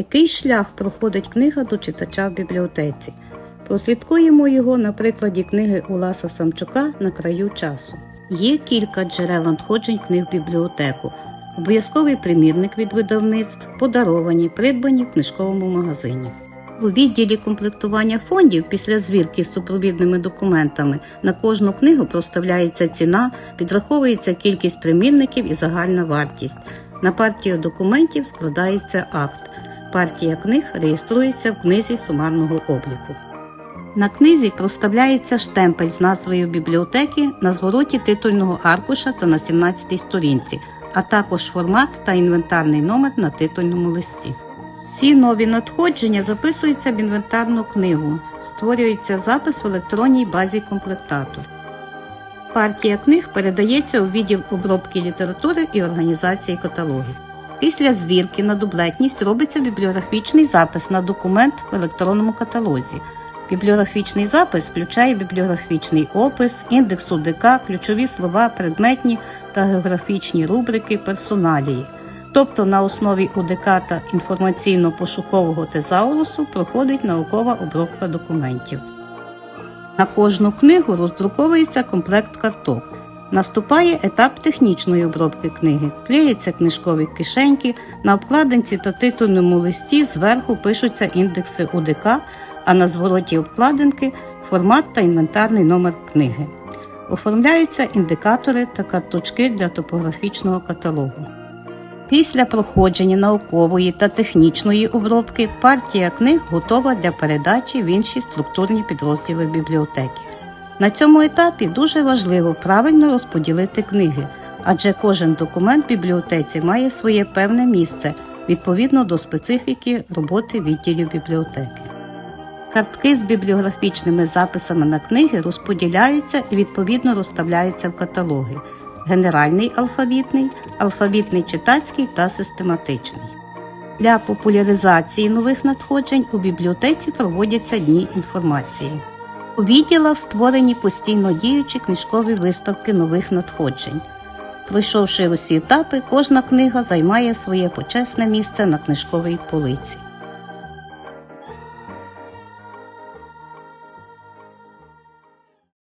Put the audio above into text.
Який шлях проходить книга до читача в бібліотеці? Прослідкуємо його на прикладі книги Уласа Самчука на краю часу. Є кілька джерел надходжень книг в бібліотеку, обов'язковий примірник від видавництв, подаровані, придбані в книжковому магазині. У відділі комплектування фондів після звірки з супровідними документами на кожну книгу проставляється ціна, підраховується кількість примірників і загальна вартість. На партію документів складається акт. Партія книг реєструється в книзі сумарного обліку. На книзі проставляється штемпель з назвою бібліотеки на звороті титульного аркуша та на 17-й сторінці, а також формат та інвентарний номер на титульному листі. Всі нові надходження записуються в інвентарну книгу, створюється запис в електронній базі комплектату. Партія книг передається у відділ обробки літератури і організації каталогів. Після звірки на дублетність робиться бібліографічний запис на документ в електронному каталозі. Бібліографічний запис включає бібліографічний опис, індекс УДК, ключові слова, предметні та географічні рубрики персоналії. Тобто на основі УДК та інформаційно-пошукового тезаурусу проходить наукова обробка документів. На кожну книгу роздруковується комплект карток. Наступає етап технічної обробки книги. Клеяться книжкові кишеньки, на обкладинці та титульному листі зверху пишуться індекси УДК, а на звороті обкладинки формат та інвентарний номер книги. Оформляються індикатори та карточки для топографічного каталогу. Після проходження наукової та технічної обробки партія книг готова для передачі в інші структурні підрозділи бібліотеки. На цьому етапі дуже важливо правильно розподілити книги, адже кожен документ в бібліотеці має своє певне місце відповідно до специфіки роботи відділів бібліотеки. Картки з бібліографічними записами на книги розподіляються і відповідно розставляються в каталоги: генеральний алфавітний, алфавітний читацький та систематичний. Для популяризації нових надходжень у бібліотеці проводяться дні інформації. У відділах створені постійно діючі книжкові виставки нових надходжень. Пройшовши усі етапи, кожна книга займає своє почесне місце на книжковій полиці.